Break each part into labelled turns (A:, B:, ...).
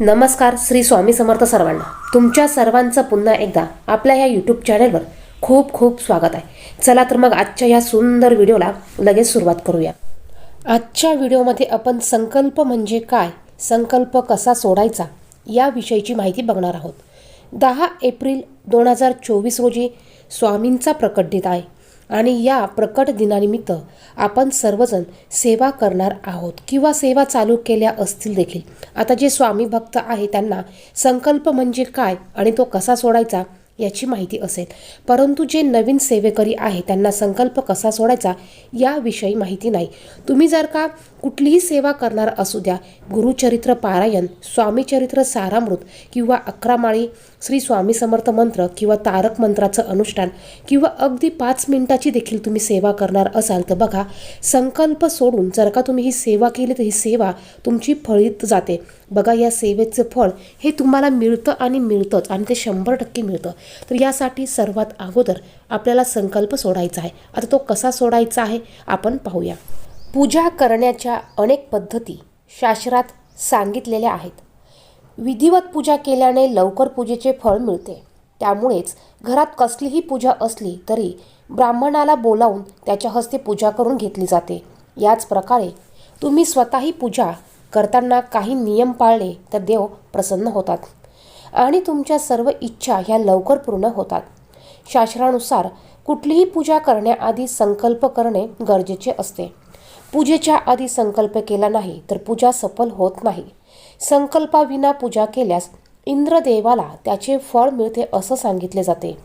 A: नमस्कार श्री स्वामी समर्थ सर्वांना. तुमच्या सर्वांचं पुन्हा एकदा आपल्या ह्या यूट्यूब चॅनलवर खूप खूप स्वागत आहे. चला तर मग आजच्या या सुंदर व्हिडिओला लगेच सुरुवात करूया. आजच्या व्हिडिओमध्ये आपण संकल्प म्हणजे काय संकल्प कसा सोडायचा याविषयीची माहिती बघणार आहोत. दहा एप्रिल दोन हजार चोवीस रोजी स्वामींचा प्रकट दिन आहे. आणि या प्रकट दिनानिमित्त आपण सर्वजण सेवा करणार आहोत किंवा सेवा चालू केल्या असतील देखील. आता जे स्वामी भक्त आहे त्यांना संकल्प म्हणजे काय आणि तो कसा सोडायचा याची माहिती असेल. परंतु जे नवीन सेवेकरी आहे त्यांना संकल्प कसा सोडायचा याविषयी माहिती नाही. तुम्ही जर का कुठलीही सेवा करणार असू द्या गुरुचरित्र पारायण स्वामीचरित्र सारामृत किंवा अकरामाळी श्री स्वामी समर्थ मंत्र किंवा तारक मंत्राचं अनुष्ठान किंवा अगदी पाच मिनिटाची देखील तुम्ही सेवा करणार असाल तर बघा संकल्प सोडून जर का तुम्ही ही सेवा केली तर ही सेवा तुमची फळीत जाते. बघा या सेवेचं फळ हे तुम्हाला मिळतं आणि मिळतंच आणि ते शंभर टक्के मिळतं. तर यासाठी सर्वात अगोदर आपल्याला संकल्प सोडायचा आहे. आता तो कसा सोडायचा आहे? आपण पाहूया. पूजा करण्याच्या अनेक पद्धती शास्त्रात सांगितलेल्या आहेत. विधिवत पूजा केल्याने लवकर पूजेचे फळ मिळते. त्यामुळेच घरात कसलीही पूजा असली तरी ब्राह्मणाला बोलावून त्याच्या हस्ते पूजा करून घेतली जाते. याच प्रकारे तुम्ही स्वतःही पूजा करताना काही नियम पाळले तर देव प्रसन्न होतात आणि तुमच्या सर्व इच्छा ह्या लवकर पूर्ण होतात. शास्त्रानुसार कुठलीही पूजा करण्याआधी संकल्प करणे गरजेचे असते. पूजेच्या आधी संकल्प केला नाही तर पूजा सफल होत नाही. संकल्पाविना पूजा केल्यास इंद्रदेवाला त्याचे फळ मिळते असं सांगितले जाते.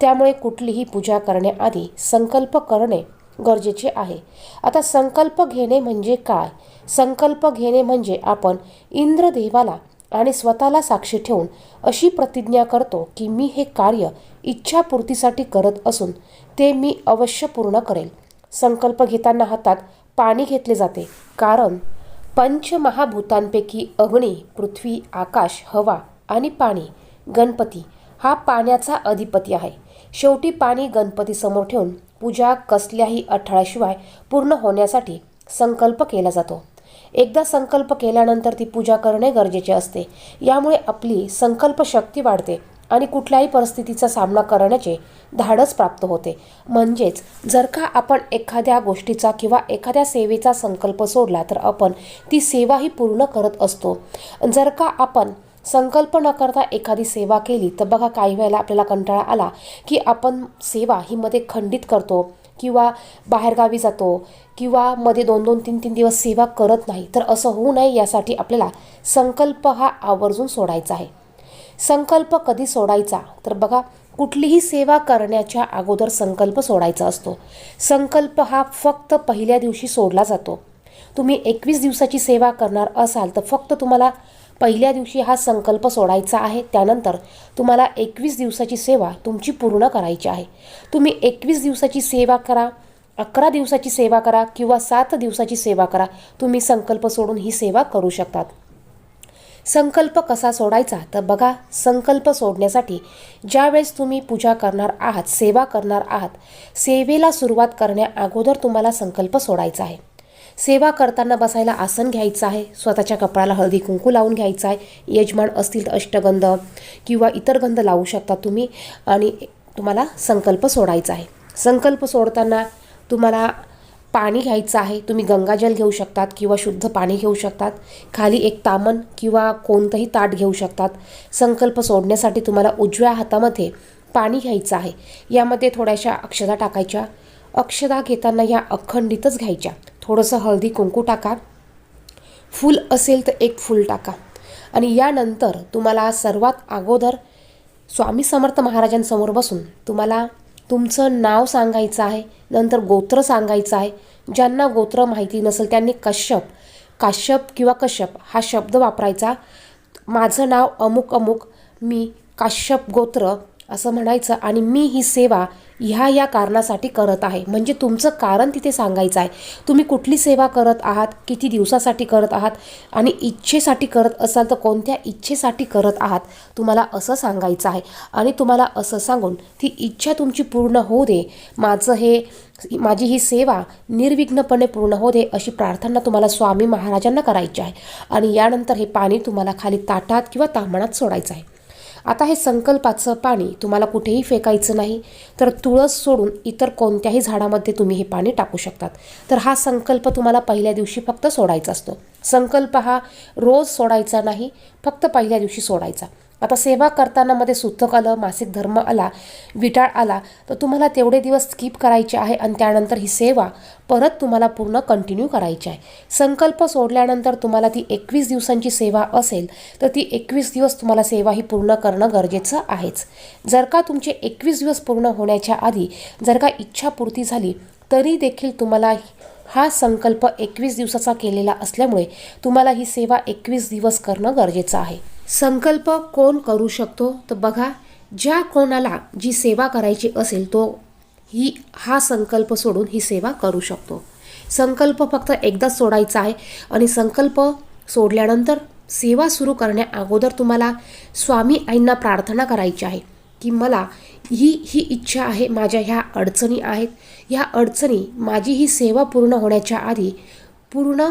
A: त्यामुळे कुठलीही पूजा करण्याआधी संकल्प करणे गरजेचे आहे. आता संकल्प घेणे म्हणजे काय? संकल्प घेणे म्हणजे आपण इंद्रदेवाला आणि स्वतःला साक्षी ठेवून अशी प्रतिज्ञा करतो की मी हे कार्य इच्छापूर्तीसाठी करत असून ते मी अवश्य पूर्ण करेल. संकल्प घेताना हातात पाणी घेतले जाते. कारण पंचमहाभूतांपैकी अग्नी पृथ्वी आकाश हवा आणि पाणी. गणपती हा पाण्याचा अधिपती आहे. शेवटी पाणी गणपतीसमोर ठेवून पूजा कसल्याही अठळ्याशिवाय पूर्ण होण्यासाठी संकल्प केला जातो. एकदा संकल्प केल्यानंतर ती पूजा करणे गरजेचे असते. यामुळे आपली संकल्पशक्ती वाढते. आणि कुठल्याही परिस्थितीचा सामना करण्याचे धाडस प्राप्त होते. म्हणजेच जर का आपण एखाद्या गोष्टीचा किंवा एखाद्या सेवेचा संकल्प सोडला तर आपण ती सेवाही पूर्ण करत असतो. जर का आपण संकल्प न करता एखादी सेवा केली तर बघा काही वेळेला आपल्याला कंटाळा आला की आपण सेवा ही मध्ये खंडित करतो किंवा बाहेरगावी जातो किंवा मध्ये दोन दोन तीन तीन दिवस सेवा करत नाही तर असं होऊ नये यासाठी आपल्याला संकल्प हा आवर्जून सोडायचा आहे. संकल्प कधी सोडायचा? तर बघा कुठलीही सेवा करण्याच्या अगोदर संकल्प सोडायचा असतो. संकल्प हा फक्त पहिल्या दिवशी सोडला जातो. तुम्ही एकवीस दिवसाची सेवा करणार असाल तर फक्त तुम्हाला पहिल्या दिवशी हा संकल्प सोडायचा आहे. त्यानंतर तुम्हाला एकवीस दिवसाची सेवा तुमची पूर्ण करायची आहे. तुम्ही एकवीस दिवसाची सेवा करा अकरा दिवसाची सेवा करा किंवा सात दिवसाची सेवा करा तुम्ही संकल्प सोडून ही सेवा करू शकतात. संकल्प कसा सोडायचा? तर बघा संकल्प सोडण्यासाठी ज्यावेळेस तुम्ही पूजा करणार आहात सेवा करणार आहात सेवेला सुरुवात करण्या अगोदर तुम्हाला संकल्प सोडायचा आहे. सेवा करताना बसायला आसन घ्यायचं आहे स्वतःच्या कपड्याला हळदी कुंकू लावून घ्यायचं आहे यजमान असतील तर अष्टगंध किंवा इतर गंध लावू शकता तुम्ही आणि तुम्हाला संकल्प सोडायचा आहे. संकल्प सोडताना तुम्हाला पाणी घ्यायचं आहे तुम्ही गंगाजल घेऊ शकतात किंवा शुद्ध पाणी घेऊ शकतात. खाली एक तामन किंवा कोणतंही ताट घेऊ शकतात. संकल्प सोडण्यासाठी तुम्हाला उजव्या हातामध्ये पाणी घ्यायचं आहे. यामध्ये थोड्याशा अक्षदा टाकायच्या. अक्षदा घेताना या अखंडितच घ्यायच्या. थोडंसं हळदी कुंकू टाका. फूल असेल तर एक फूल टाका. आणि यानंतर तुम्हाला सर्वात अगोदर स्वामी समर्थ महाराजांसमोर बसून तुम्हाला तुमचं नाव सांगायचं आहे नंतर गोत्र सांगायचं आहे ज्यांना गोत्र माहिती नसेल त्यांनी कश्यप काश्यप किंवा कश्यप हा शब्द वापरायचा. माझं नाव अमुक अमुक मी काश्यप गोत्र असं म्हणायचं आणि मी ही सेवा ह्या या कारणासाठी करत आहे. म्हणजे तुमचं कारण तिथे सांगायचं आहे. तुम्ही कुठली सेवा करत आहात? किती दिवसासाठी करत आहात? आणि इच्छेसाठी करत असाल तर कोणत्या इच्छेसाठी करत आहात? तुम्हाला असं सांगायचं आहे. आणि तुम्हाला असं सांगून ती इच्छा तुमची पूर्ण होऊ दे. माझं हे माझी ही सेवा निर्विघ्नपणे पूर्ण होऊ दे अशी प्रार्थना तुम्हाला स्वामी महाराजांना करायची आहे. आणि यानंतर हे पाणी तुम्हाला खाली ताटात किंवा तांबणात सोडायचं आहे. आता हे संकल्पाचं पाणी तुम्हाला कुठेही फेकायचं नाही. तर तुळस सोडून इतर कोणत्याही झाडामध्ये तुम्ही हे पाणी टाकू शकतात. तर हा संकल्प तुम्हाला पहिल्या दिवशी फक्त सोडायचा असतो. संकल्प हा रोज सोडायचा नाही फक्त पहिल्या दिवशी सोडायचा. आता सेवा करताना मध्ये सुतक आलं मासिक धर्म आला विटाळ आला तर तुम्हाला तेवढे दिवस स्किप करायचे आहे आणि त्यानंतर ही सेवा परत तुम्हाला पूर्ण कंटिन्यू करायची आहे. संकल्प सोडल्यानंतर तुम्हाला ती एकवीस दिवसांची सेवा असेल तर ती एकवीस दिवस तुम्हाला सेवा ही पूर्ण करणं गरजेचं आहेच. जर का तुमचे एकवीस दिवस पूर्ण होण्याच्या आधी जर का इच्छापूर्ती झाली तरी देखील तुम्हाला हा संकल्प एकवीस दिवसाचा केलेला असल्यामुळे तुम्हाला ही सेवा एकवीस दिवस करणं गरजेचं आहे. संकल्प कोण करू शकतो? तर बघा ज्या कोणाला जी सेवा करायची असेल तो ही हा संकल्प सोडून ही सेवा करू शकतो. संकल्प फक्त एकदाच सोडायचा आहे आणि संकल्प सोडल्यानंतर सेवा सुरू करण्या अगोदर तुम्हाला स्वामी आईंना प्रार्थना करायची आहे की मला ही ही इच्छा आहे माझ्या ह्या अडचणी आहेत. ह्या अडचणी माझी ही सेवा पूर्ण होण्याच्या आधी पूर्ण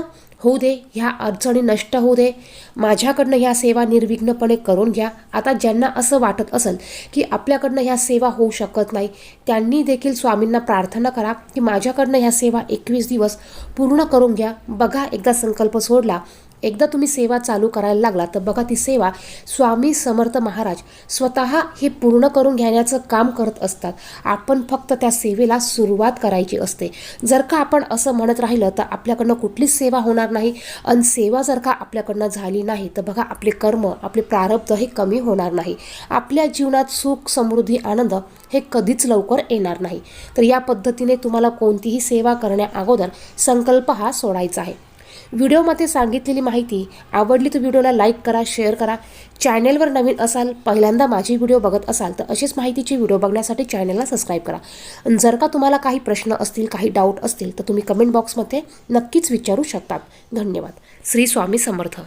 A: होऊ दे ह्या अडचणी नष्ट होऊ दे. माझ्याकडनं ह्या सेवा निर्विघ्नपणे करून घ्या. आता ज्यांना असं वाटत असेल की आपल्याकडनं ह्या सेवा होऊ शकत नाही त्यांनी देखील स्वामींना प्रार्थना करा की माझ्याकडनं ह्या सेवा एकवीस दिवस पूर्ण करून घ्या. बघा एकदा संकल्प सोडला एकदा तुम्ही सेवा चालू करायला लागला तर बघा ती सेवा स्वामी समर्थ महाराज स्वतः हे पूर्ण करून घेण्याचं काम करत असतात. आपण फक्त त्या सेवेला सुरुवात करायची असते. जर का आपण असं म्हणत राहिलं तर आपल्याकडनं कुठलीच सेवा होणार नाही. आणि सेवा जर का आपल्याकडनं झाली नाही तर बघा आपले कर्म आपले प्रारब्ध हे कमी होणार नाही. आपल्या जीवनात सुख समृद्धी आनंद हे कधीच लवकर येणार नाही. तर या पद्धतीने तुम्हाला कोणतीही सेवा करण्या अगोदर संकल्प हा सोडायचा आहे. व्हिडिओमध्ये सांगितलेली माहिती आवडली तर व्हिडिओला लाईक करा शेअर करा. चॅनेलवर नवीन असाल पहिल्यांदा माझी व्हिडिओ बघत असाल तर अशीच माहितीची व्हिडिओ बघण्यासाठी चॅनेलला सबस्क्राईब करा. आणि जर का तुम्हाला काही प्रश्न असतील काही डाऊट असतील तर तुम्ही कमेंट बॉक्समध्ये नक्कीच विचारू शकतात. धन्यवाद. श्री स्वामी समर्थ.